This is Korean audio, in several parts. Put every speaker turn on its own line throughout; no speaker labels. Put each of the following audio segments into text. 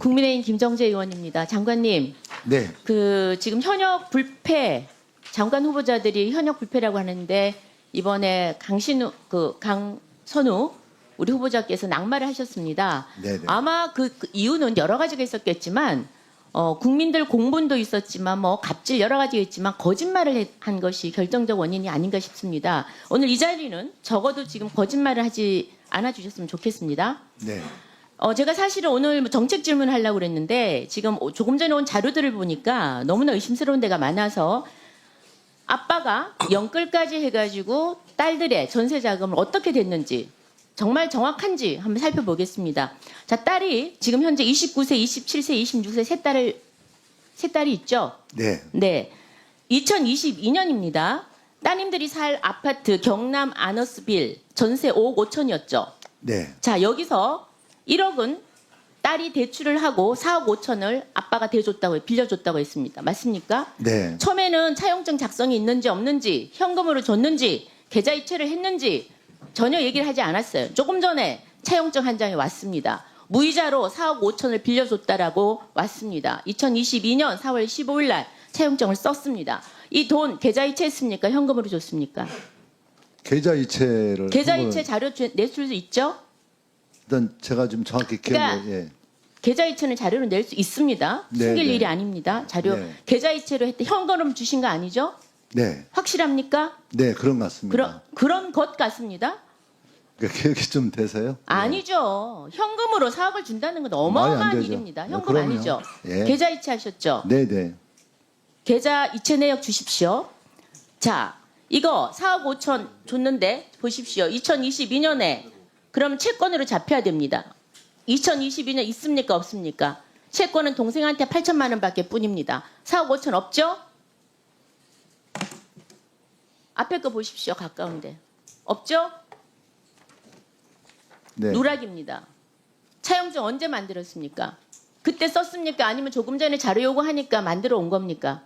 국민의힘 김정재 의원입니다. 장관님,
네,
그 지금 현역 불패 장관 후보자들이 현역 불패라고 하는데 이번에 강신우 그 강선우 우리 후보자께서 낙마를 하셨습니다.
네네.
아마 그, 그 이유는 여러 가지가 있었겠지만 어, 국민들 공분도 있었지만 뭐 갑질 여러 가지가 있지만 거짓말을 해- 한 것이 결정적 원인이 아닌가 싶습니다. 오늘 이 자리는 적어도 지금 거짓말을 하지 않아 주셨으면 좋겠습니다.
네,
어, 제가 사실은 오늘 뭐 정책 질문을 하려고 그랬는데 지금 조금 전에 온 자료들을 보니까 너무나 의심스러운 데가 많아서 아빠가 영끌까지 해가지고 딸들의 전세 자금을 어떻게 됐는지 정말 정확한지 한번 살펴보겠습니다. 자, 딸이 지금 현재 29세, 27세, 26세 세 딸을 세 딸이 있죠.
네,
네. 2022년입니다. 따님들이 살 아파트 경남 아너스빌 전세 5억 5천이었죠.
네,
자, 여기서 1억은 딸이 대출을 하고 4억 5천을 아빠가 대줬다고 빌려줬다고 했습니다. 맞습니까?
네,
처음에는 차용증 작성이 있는지 없는지 현금으로 줬는지 계좌 이체를 했는지 전혀 얘기를 하지 않았어요. 조금 전에 차용증 한 장이 왔습니다. 무이자로 4억 5천을 빌려줬다라고 왔습니다. 2022년 4월 15일 날 차용증을 썼습니다. 이 돈 계좌 이체했습니까? 현금으로 줬습니까?
계좌 이체를
계좌
한
이체 자료 주- 낼수 있죠?
일단 제가 좀 정확히 기억을
그러니까
예,
계좌 이체는 자료로 낼수 있습니다.
네,
숨길
네.
일이 아닙니다. 자료
네.
계좌 이체로 했대 현금으로 주신 거 아니죠?
네,
확실합니까?
네 그런 것 같습니다.
그런 그런 것 같습니다.
그러니까 기억이 좀 되세요?
아니죠. 현금으로 4억을 준다는 건
말이 안
어마어마한
되죠.
일입니다.
네,
현금
그럼요.
아니죠.
예.
계좌 이체 하셨죠.
네, 네,
계좌 이체 내역 주십시오. 자, 이거 4억 5천 줬는데 보십시오. 2022년에 그럼 채권으로 잡혀야 됩니다. 2022년 있습니까 없습니까? 채권은 동생한테 8천만 원 밖에 뿐입니다. 4억 5천 없죠? 앞에 거 보십시오. 가까운데. 없죠?
네.
누락입니다. 차용증 언제 만들었습니까? 그때 썼습니까? 아니면 조금 전에 자료 요구하니까 만들어 온 겁니까?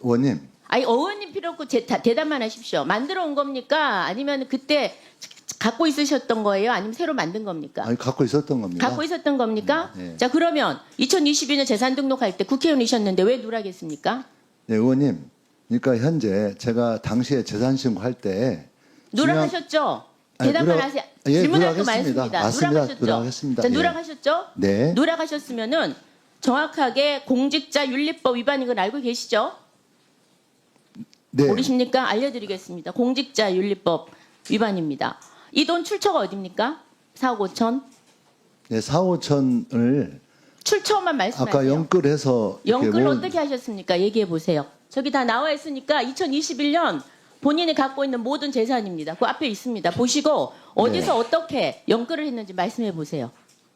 원님,
아니 어원님 필요 없고 제, 다- 대답만 하십시오. 만들어 온 겁니까? 아니면 그때 갖고 있으셨던 거예요? 아니면 새로 만든 겁니까?
아니 갖고 있었던 겁니다.
갖고 있었던 겁니까?
네.
자 그러면 2022년 재산 등록할 때 국회의원이셨는데 왜 누락했습니까?
네, 의원님. 그러니까 현재 제가 당시에 재산 신고할 때
누락하셨죠?
아니,
대답만
누락-
하세요.
예,
질문할 거
누락했습니다.
많습니다.
맞습니다.
누락하셨죠?
누락했습니다.
자,
예.
누락하셨죠?
네,
누락하셨으면은 정확하게 공직자 윤리법 위반인 걸 알고 계시죠?
네,
모르십니까? 알려드리겠습니다. 공직자 윤리법 위반입니다. 이 돈 출처가 어딥니까? 4억 5천?
네, 4, 5천을
출처만 말씀하세요.
아까 이렇게
영끌
모은-
어떻게 하셨습니까? 얘기해 보세요. 저기 다 나와 있으니까 2021년 본인이 갖고 있는 모든 재산입니다. 그 앞에 있습니다. 보시고 어디서
네.
어떻게 영끌을 했는지 말씀해 보세요.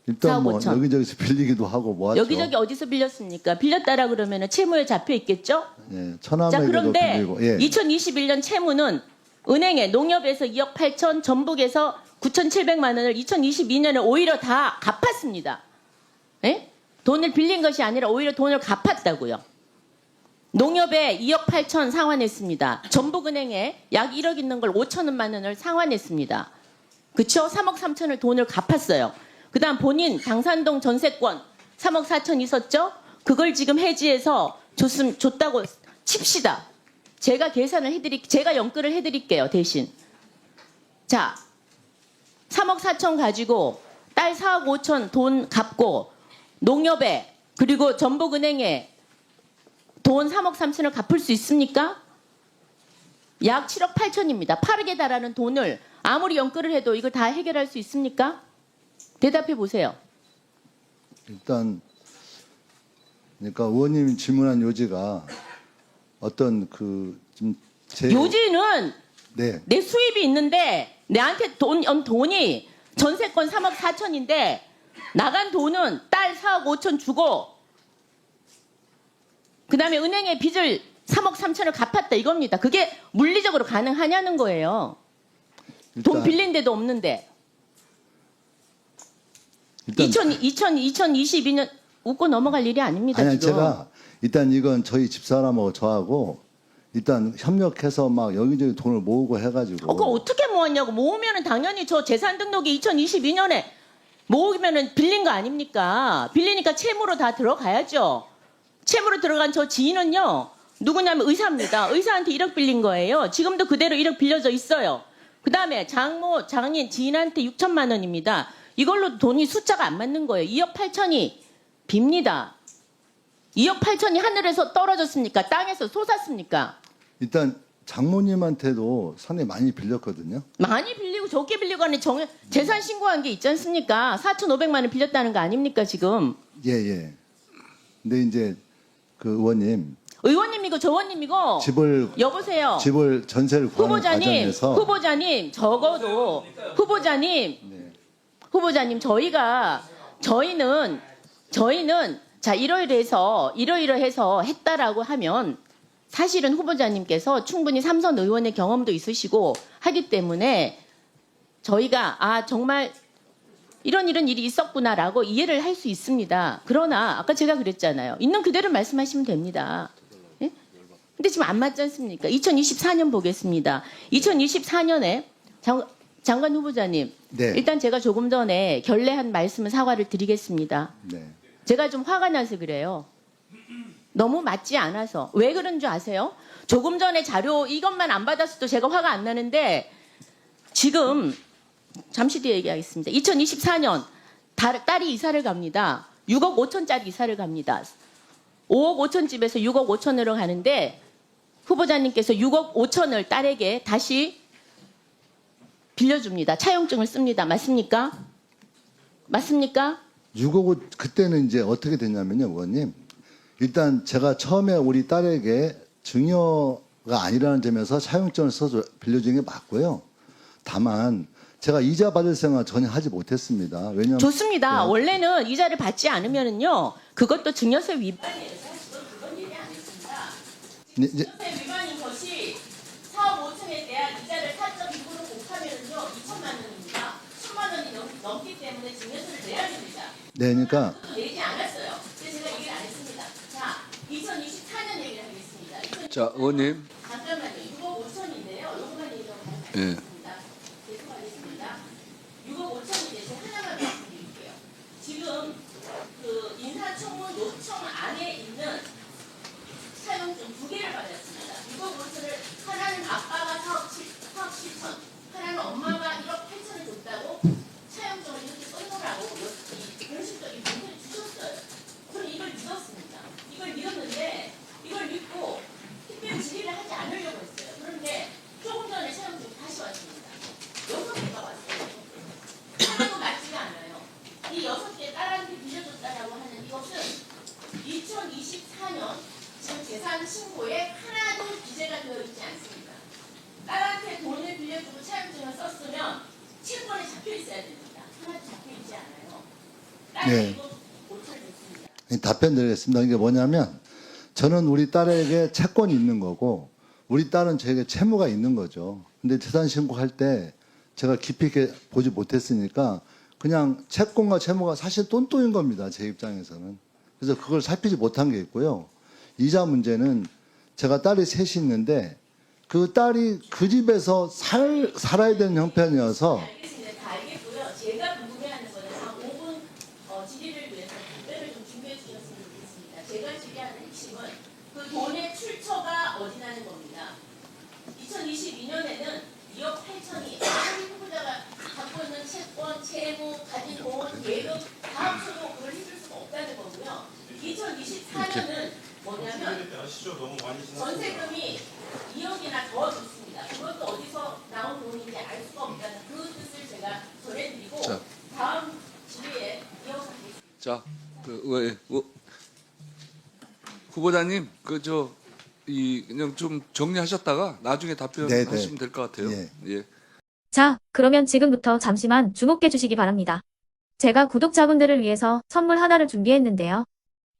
일단
4억
뭐
5천.
여기저기서 빌리기도 하고 뭐하죠.
여기저기 어디서 빌렸습니까? 빌렸다라 그러면 채무에 잡혀 있겠죠?
예,
자
천암에도
그런데
빌리고 예.
2021년 채무는 은행에 농협에서 2억 8천, 전북에서 9,700만 원을 2022년에 오히려 다 갚았습니다. 예? 돈을 빌린 것이 아니라 오히려 돈을 갚았다고요. 농협에 2억 8천 상환했습니다. 전북은행에 약 1억 있는 걸 5천만 원을 상환했습니다. 그쵸? 3억 3천을 돈을 갚았어요. 그 다음 본인 당산동 전세권 3억 4천 있었죠? 그걸 지금 해지해서 줬음, 줬다고 칩시다. 제가 계산을 해드리, 제가 연끌을 해드릴게요, 대신. 자, 3억 4천 가지고 딸 4억 5천 돈 갚고 농협에 그리고 전북은행에 돈 3억 3천을 갚을 수 있습니까? 약 7억 8천입니다. 빠르게 달하는 돈을 아무리 연끌을 해도 이걸 다 해결할 수 있습니까? 대답해 보세요.
일단 그러니까 의원님이 질문한 요지가 어떤 그좀제
요지는
네.
내 수입이 있는데 내한테 돈, 연 돈이 전세권 3억 4천인데 나간 돈은 딸 4억 5천 주고 그 다음에 은행에 빚을 3억 3천을 갚았다 이겁니다. 그게 물리적으로 가능하냐는 거예요. 돈 빌린 데도 없는데
일단
2000, 2000, 2022년 웃고 넘어갈 일이 아닙니다.
아니
지금.
제가 일단 이건 저희 집사람하고 저하고 일단 협력해서 막 여기저기 돈을 모으고 해가지고
어, 그거 어떻게 모았냐고 모으면은 당연히 저 재산 등록이 2022년에 모으면은 빌린 거 아닙니까? 빌리니까 채무로 다 들어가야죠. 채무로 들어간 저 지인은요, 누구냐면 의사입니다. 의사한테 1억 빌린 거예요. 지금도 그대로 1억 빌려져 있어요. 그 다음에 장모, 장인, 지인한테 6천만 원입니다. 이걸로 돈이 숫자가 안 맞는 거예요. 2억 8천이 빕니다. 2억 8천이 하늘에서 떨어졌습니까? 땅에서 솟았습니까?
일단 장모님한테도 상당히 많이 빌렸거든요.
많이 빌리고 적게 빌리고 하는 정, 재산 신고한 게 있지 않습니까? 4,500만 원 빌렸다는 거 아닙니까, 지금?
예, 예. 근데 이제 그 의원님
의원님이고 저원님이고
집을
여보세요.
집을 전세를 구하는
어. 후보자님,
과정에서
후보자님 적어도 후보자님,
네.
후보자님 저희가 저희는 저희는 자 이러이러해서 이러이러해서 했다라고 하면 사실은 후보자님께서 충분히 삼선 의원의 경험도 있으시고 하기 때문에 저희가 아 정말 이런 이런 일이 있었구나라고 이해를 할 수 있습니다. 그러나 아까 제가 그랬잖아요. 있는 그대로 말씀하시면 됩니다. 예? 근데 지금 안 맞지 않습니까? 2024년 보겠습니다. 2024년에 장, 장관 후보자님,
네.
일단 제가 조금 전에 결례한 말씀을 사과를 드리겠습니다.
네.
제가 좀 화가 나서 그래요. 너무 맞지 않아서. 왜 그런 줄 아세요? 조금 전에 자료 이것만 안 받았어도 제가 화가 안 나는데 지금 잠시 뒤에 얘기하겠습니다. 2024년 딸이 이사를 갑니다. 6억 5천짜리 이사를 갑니다. 5억 5천 집에서 6억 5천으로 가는데 후보자님께서 6억 5천을 딸에게 다시 빌려줍니다. 차용증을 씁니다. 맞습니까? 맞습니까?
6억 그때는 이제 어떻게 됐냐면요, 의원님. 일단 제가 처음에 우리 딸에게 증여가 아니라는 점에서 차용증을 써서 빌려준 게 맞고요. 다만 제가 이자 받을 생각 전혀 하지 못했습니다. 왜냐하면
좋습니다.
네.
원래는 이자를 받지 않으면은요, 그것도 증여세 위반이에요. 사실은 그건 얘기 안 했습니다.
네, 이제
증여세 위반인 것이 사업 5층에 대한 이자를 4.2% 곱하면은요, 2천만 원입니다. 1천만 원이 넘, 넘기 때문에 증여세를 내야 됩니다.
네, 그러니까
내지 않았어요. 근데 제가 얘기를 안 했습니다. 자, 2024년 얘기를 하겠습니다. 2024년
자, 의원님.
잠깐만요. 6억 5천인데요. 요거만 얘기하고
예.
가겠습니다. 계속하겠습니다. 6억 5천인데 제가 하나만 말씀드릴게요. 지금 그 인사청문 요청 안에 있는 사용증 두 개를 받았습니다. 6억 5천을 하나는 아빠가 4억 7, 4억 7천, 하나는 엄마가 1억 8천을 줬다고 사용증을 이렇게 써놓으라고 이 공식적인 문서를 주셨어요. 저는 이걸 믿었습니다. 이걸 믿었는데 이걸 믿고 특별 질의를 하지 않으려고 했어요. 그런데 조금 전에 사용증 다시 왔습니다. 여섯 개가 왔어요. 하나도 맞지가 않아요. 이 여섯 개 딸한테 빌려줬다라고 하는 이것은 2024년 재산 신고에 하나도 기재가 되어 있지 않습니다. 딸한테 돈을 빌려주고 차용증을 썼으면 채권에 잡혀 있어야 됩니다. 하나도 잡혀 있지 않아요. 딸이
네.
이거 못 찾았습니다.
답변 드리겠습니다. 이게 뭐냐면 저는 우리 딸에게 채권이 있는 거고 우리 딸은 저에게 채무가 있는 거죠. 근데 재산 신고할 때 제가 깊이 있게 보지 못했으니까 그냥 채권과 채무가 사실 똔똔인 겁니다. 제 입장에서는. 그래서 그걸 살피지 못한 게 있고요. 이자 문제는 제가 딸이 셋이 있는데 그 딸이 그 집에서 살, 살아야 되는 형편이어서
알겠습니다. 다 알겠고요. 제가 궁금해하는 거는 한 5분 어, 질의를 위해서 답변을 좀 준비해 주셨으면 좋겠습니다. 제가 질의하는 핵심은 그 돈의 출처가 어디냐는 겁니다. 2022년에는 2억 8천이 아무리 후보자가 갖고 있는 채권, 채무, 가진 돈, 예금 다 합쳐도 그걸 해줄 수가 없다는 거고요. 2024년은 뭐냐면
아시죠? 너무 많이.
전세금이 2억이나 더 줬습니다. 그것도 어디서 나온 돈인지 알 수가 없다는 그 뜻을 제가 전해드리고
자.
다음 질의에 이어가겠습니다.
자, 그 의, 의, 후보자님, 그 저 이 그냥 좀 정리하셨다가 나중에
네,
답변하시면
네.
될것 같아요.
예.
예.
자, 그러면 지금부터 잠시만 주목해 주시기 바랍니다. 제가 구독자분들을 위해서 선물 하나를 준비했는데요.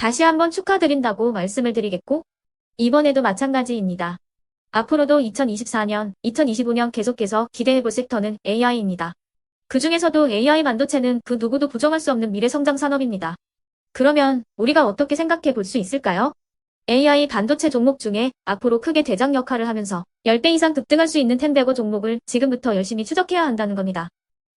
다시 한번 축하드린다고 말씀을 드리겠고, 이번에도 마찬가지입니다. 앞으로도 2024년, 2025년 계속해서 기대해볼 섹터는 AI입니다. 그 중에서도 AI 반도체는 그 누구도 부정할 수 없는 미래 성장 산업입니다. 그러면 우리가 어떻게 생각해 볼 수 있을까요? AI 반도체 종목 중에 앞으로 크게 대장 역할을 하면서 10배 이상 급등할 수 있는 텐베고 종목을 지금부터 열심히 추적해야 한다는 겁니다.